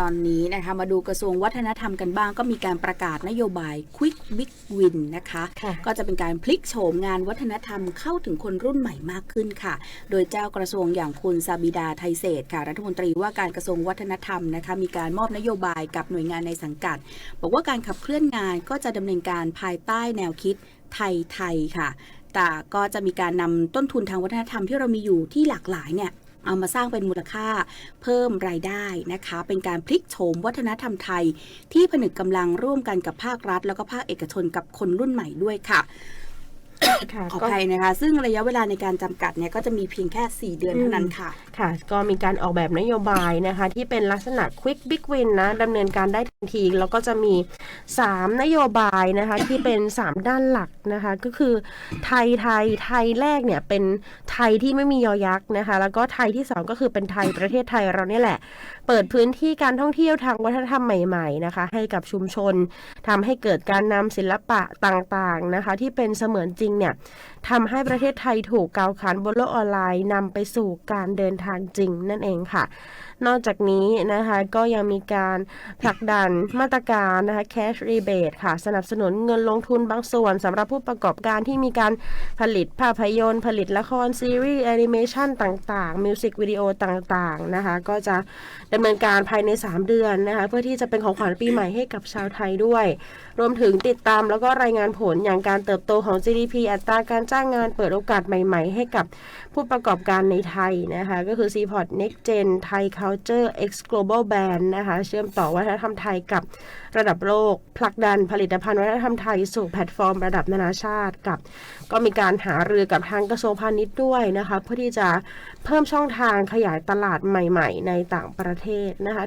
ตอนนี้นะคะมาดูกระทรวงวัฒนธรรมกันบ้าง ก็มีการประกาศนโยบาย Quick Big Win นะคะค่ะก็จะเป็นการพลิกโฉมงานวัฒนธรรมเข้าถึงคนรุ่นใหม่มากขึ้นค่ะ โดยเจ้ากระทรวงอย่างคุณซาบิดาไทยเศรษฐ์ค่ะ รัฐมนตรีว่าการกระทรวงวัฒนธรรมนะคะมีการมอบนโยบายกับหน่วยงานในสังกัด บอกว่าการขับเคลื่อนงานก็จะดำเนินการภายใต้แนวคิดไทยไทยค่ะแต่ก็จะมีการนำต้นทุนทางวัฒนธรรมที่เรามีอยู่ที่หลากหลายเนี่ย เอามาสร้างเป็นมูลค่าเพิ่มรายได้นะคะ เป็นการพลิกโฉมวัฒนธรรมไทย ที่ผนึกกำลังร่วมกันกับภาครัฐ แล้วก็ภาคเอกชนกับคนรุ่นใหม่ด้วยค่ะ ค่ะขอก็อภัยนะคะ ซึ่งระยะเวลาในการจำกัดเนี่ยก็จะมีเพียงแค่ 4 เดือนเท่านั้นค่ะ ค่ะ ก็มีการออกแบบนโยบายนะคะ ที่เป็นลักษณะ Quick Big Win นะดำเนินการได้ทันที แล้วก็จะมี 3 นโยบายนะคะที่เป็น 3 ด้านหลักนะคะ ก็คือไทยไทยไทยแรกเนี่ยเป็นไทยที่ไม่มียอยักษ์นะคะ แล้วก็ไทยที่ 2 ก็คือเป็นไทยประเทศไทยเราเนี่ยแหละ เปิดพื้นที่การท่องเที่ยวทางวัฒนธรรมใหม่ๆนะคะ ให้กับชุมชนทำให้เกิดการนำศิลปะต่างๆนะคะ ที่เป็นเสมือนจริงเนี่ยทำให้ประเทศไทยถูกกล่าวขานบนโลกออนไลน์นำไปสู่การเดินทางจริงนั่นเองค่ะ นอกจากนี้นะคะก็ยังมีการผลักดันมาตรการนะคะ cash rebate ค่ะ สนับสนุนเงินลงทุนบางส่วนสำหรับผู้ประกอบการที่มีการผลิตภาพยนตร์ ผลิตละครซีรีส์แอนิเมชันต่างๆมิวสิกวิดีโอต่างๆนะคะก็จะดำเนินการภายใน 3 เดือนนะคะเพื่อที่จะเป็นของขวัญปีใหม่ให้กับชาวไทยด้วย รวมถึงติดตามแล้วก็รายงานผลอย่างการเติบโตของ GDP อัตราการจ้างงานเปิดโอกาสใหม่ ๆ ให้กับผู้ประกอบการในไทยนะคะ ก็คือ Seaport Next Gen Thai Culture X Global Brand นะคะ เชื่อมต่อวัฒนธรรมไทยกับระดับโลกผลักดันผลิตภัณฑ์วัฒนธรรมไทยสู่แพลตฟอร์มระดับนานาชาติกับ ก็มีการหารือกับทางกระทรวงพาณิชย์ด้วยนะคะ เพื่อที่จะเพิ่มช่องทางขยายตลาดใหม่ ๆ ในต่างประเทศนะคะ